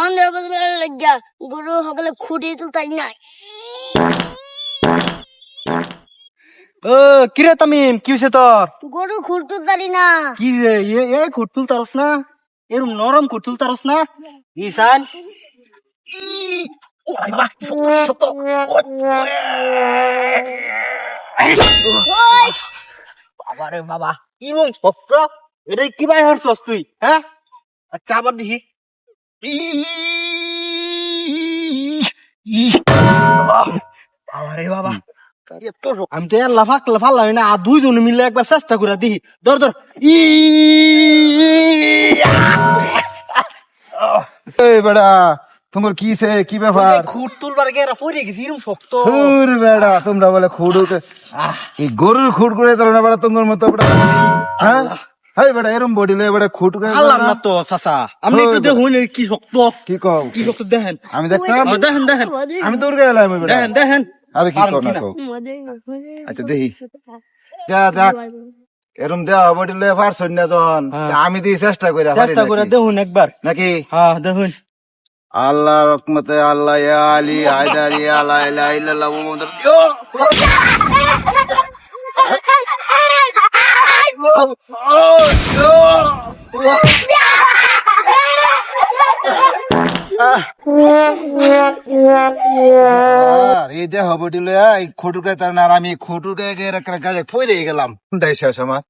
সন্দেহ বদলার গরু সকলে খুঁটি তুলতাই নাই। ও কিরে তামিম কি হয়েছে তোর? গরু খুঁট তুলতারি না। কি রে এ এ তারস না? এরম নরম খুঁটতুল তারস না? ইসান বাবা রে বাবা কি বল শক্ত এটা কি বাই হরছস তুই হ্যাঁ? আচ্ছা আবার দেখি বাবা। আমি তো আর লাফাক লাফালাম না আর দুইজন মিলে একবার চেষ্টা করে দেখি। ধর ধর। ই বেড়া তোমার কি সে কি ব্যাপার? খুঁট তুলবার গেরা পড়ে গেছি এরকম শক্ত। বেড়া তোমরা বলে খুঁড় এই গরুর খুঁড় করে না বেড়া তোমার মতো বেড়া। হ্যাঁ? হাই বেড়া এরম বডি লয়ে বেড়া আল্লাহ না তো চাচা। আপনি একটু দেখুন কি শক্ত। কি কও? কি শক্ত দেখেন। আমি দেখতাম। ও, দেখেন দেখেন। আমি তোর গায়ে এলাম বেড়া দেখেন দেখেন। আরে কি পারেন না আচ্ছা দেখি। যা যা এরম দেওয়া বডি লয়ে পারছন না তখন আমি দিই চেষ্টা করে চেষ্টা করে দেখুন একবার। নাকি? হ্যাঁ দেখুন। আল্লাহ রহমতে আল্লাহ ইয়া আলী হায়দার লা ইলাহা ইল্লাল্লাহ মুহাম্মাদুর আর এই দেহ বটিল লয়া এই খটুকে তার আর আমি খটুকে গায়ে গায়ে গেলাম। দেশ আমার।